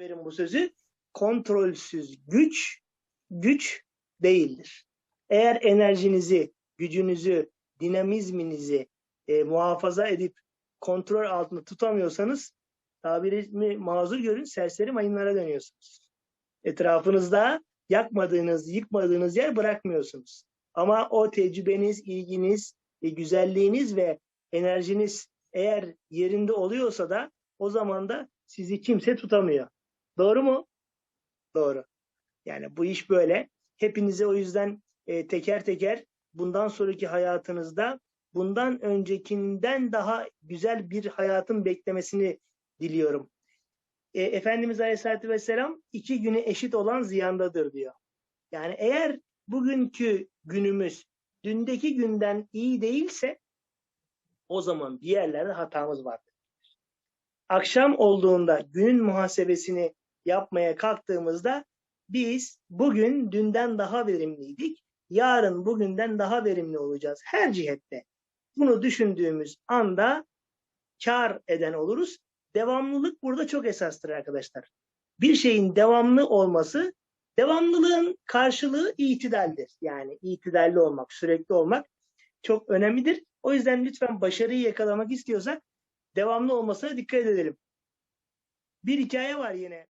verin bu sözü. Kontrolsüz güç, güç değildir. Eğer enerjinizi, gücünüzü, dinamizminizi e, muhafaza edip kontrol altında tutamıyorsanız tabirimi mazur görün serseri mayınlara dönüyorsunuz. Etrafınızda yakmadığınız, yıkmadığınız yer bırakmıyorsunuz. Ama o tecrübeniz, ilginiz, e, güzelliğiniz ve enerjiniz eğer yerinde oluyorsa da o zaman da sizi kimse tutamıyor. Doğru mu? Doğru. Yani bu iş böyle. Hepinize o yüzden e, teker teker bundan sonraki hayatınızda bundan öncekinden daha güzel bir hayatın beklemesini diliyorum. E, Efendimiz Aleyhisselatü Vesselam iki günü eşit olan ziyandadır diyor. Yani eğer bugünkü günümüz dündeki günden iyi değilse o zaman bir yerlerde hatamız vardır. Akşam olduğunda günün muhasebesini yapmaya kalktığımızda biz bugün dünden daha verimliydik. Yarın bugünden daha verimli olacağız. Her cihette. Bunu düşündüğümüz anda kar eden oluruz. Devamlılık burada çok esastır arkadaşlar. Bir şeyin devamlı olması, devamlılığın karşılığı itidaldir. Yani itidalli olmak, sürekli olmak çok önemlidir. O yüzden lütfen başarıyı yakalamak istiyorsak devamlı olmasına dikkat edelim. Bir hikaye var yine.